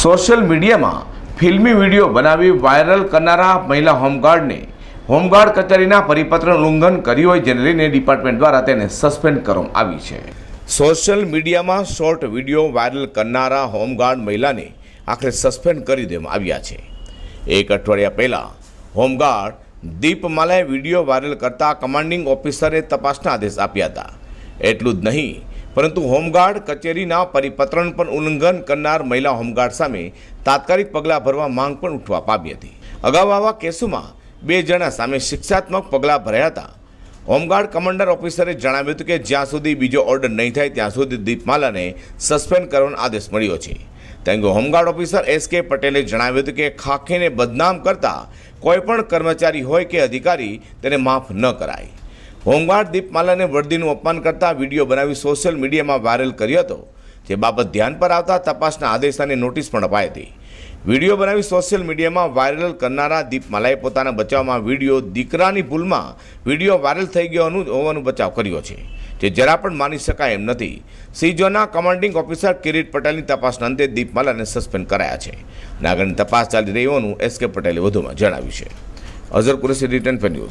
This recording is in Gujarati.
સોશિયલ મીડિયામાં ફિલ્મી વીડિયો બનાવી વાયરલ કરનારા મહિલા હોમગાર્ડને હોમગાર્ડ કચેરીના પરિપત્રનું ઉલ્લંઘન કર્યું હોય જેને લઈને ડિપાર્ટમેન્ટ દ્વારા તેને સસ્પેન્ડ કરવામાં આવી છે. સોશિયલ મીડિયામાં શોર્ટ વીડિયો વાયરલ કરનારા હોમગાર્ડ મહિલાને આખરે સસ્પેન્ડ કરી દેવામાં આવ્યા છે. એક અઠવાડિયા પહેલાં હોમગાર્ડ દીપમાલાએ વીડિયો વાયરલ કરતા કમાન્ડિંગ ઓફિસરે તપાસના આદેશ આપ્યા હતા. એટલું જ નહીં પરંતુ હોમગાર્ડ કચેરીના પરિપત્રણ પણ ઉલ્લંઘન કરનાર મહિલા હોમગાર્ડ સામે તાત્કાલિક પગલાં ભરવા માંગ પણ ઉઠવા પામી હતી. અગાઉ આવા કેસોમાં બે જણા સામે શિક્ષાત્મક પગલાં ભર્યા હતા. હોમગાર્ડ કમાન્ડર ઓફિસરે જણાવ્યું હતું કે જ્યાં સુધી બીજો ઓર્ડર નહીં થાય ત્યાં સુધી દીપમાલાને સસ્પેન્ડ કરવાનો આદેશ મળ્યો છે. તેમ હોમગાર્ડ ઓફિસર એસ કે પટેલે જણાવ્યું હતું કે ખાખીને બદનામ કરતા કોઈ પણ કર્મચારી હોય કે અધિકારી તેને માફ ન કરાય. હોમગાર્ડ દીપમાલાને વર્દીનું અપમાન કરતા વીડિયો બનાવી સોશિયલ મીડિયામાં વાયરલ કર્યો હતો, જે બાબત ધ્યાન પર આવતા તપાસના આદેશ અને નોટિસ પણ અપાઈ હતી. વીડિયો બનાવી સોશિયલ મીડિયામાં વાયરલ કરનારા દીપમાલાએ પોતાના બચાવમાં વીડિયો દીકરાની ભૂલમાં વીડિયો વાયરલ થઈ ગયોનું હોવાનું બચાવ કર્યો છે, જે જરા પણ માની શકાય એમ નથી. સીજોના કમાન્ડિંગ ઓફિસર કિરીટ પટેલની તપાસના અંતે દીપમાલાને સસ્પેન્ડ કરાયા છે. અને આગળની તપાસ ચાલી રહી હોવાનું એસ કે પટેલે વધુમાં જણાવ્યું છે. Azhar Qureshi, return fair news.